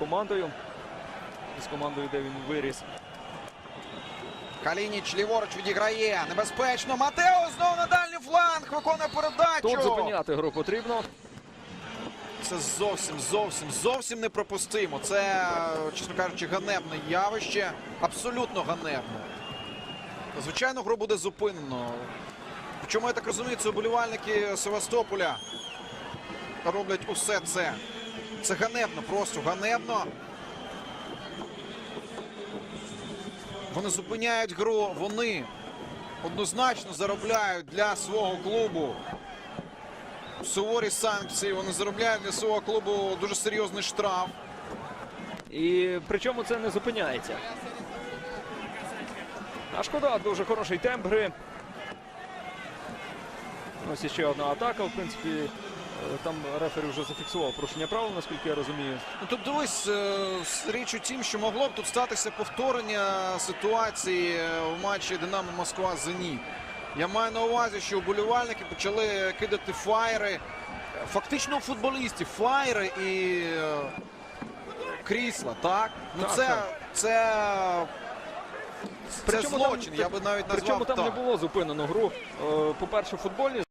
командою. З командою, де він виріс. Калініч ліворуч відіграє. Небезпечно. Матео знову на дальній фланг. Виконує передачу. Тут зупиняти гру потрібно. Це зовсім, зовсім, зовсім неприпустимо. Це, чесно кажучи, ганебне явище. Абсолютно ганебне. Звичайно, гру буде зупинено. Причому, я так розумію, це вболівальники Севастополя роблять усе це. Це ганебно, просто ганебно. Вони зупиняють гру, вони однозначно заробляють для свого клубу суворі санкції. Вони заробляють для свого клубу дуже серйозний штраф. І причому це не зупиняється. А шкода, дуже хороший темп гри. Ось іще одна атака. В принципі, там рефері вже зафіксував порушення правил, наскільки я розумію. Ну тут дивись, е, річ у тім, що могло б тут статися повторення ситуації е, в матчі Динамо Москва Зеніт. Я маю на увазі, що вболівальники почали кидати фаєри. е, Фактично у футболістів фаєри і е, крісла, так? Ну Так, це, так. це, це Причому там- злочин, я би навіть назвав Причому там так. не було зупинено гру. Е, По-перше, футбольні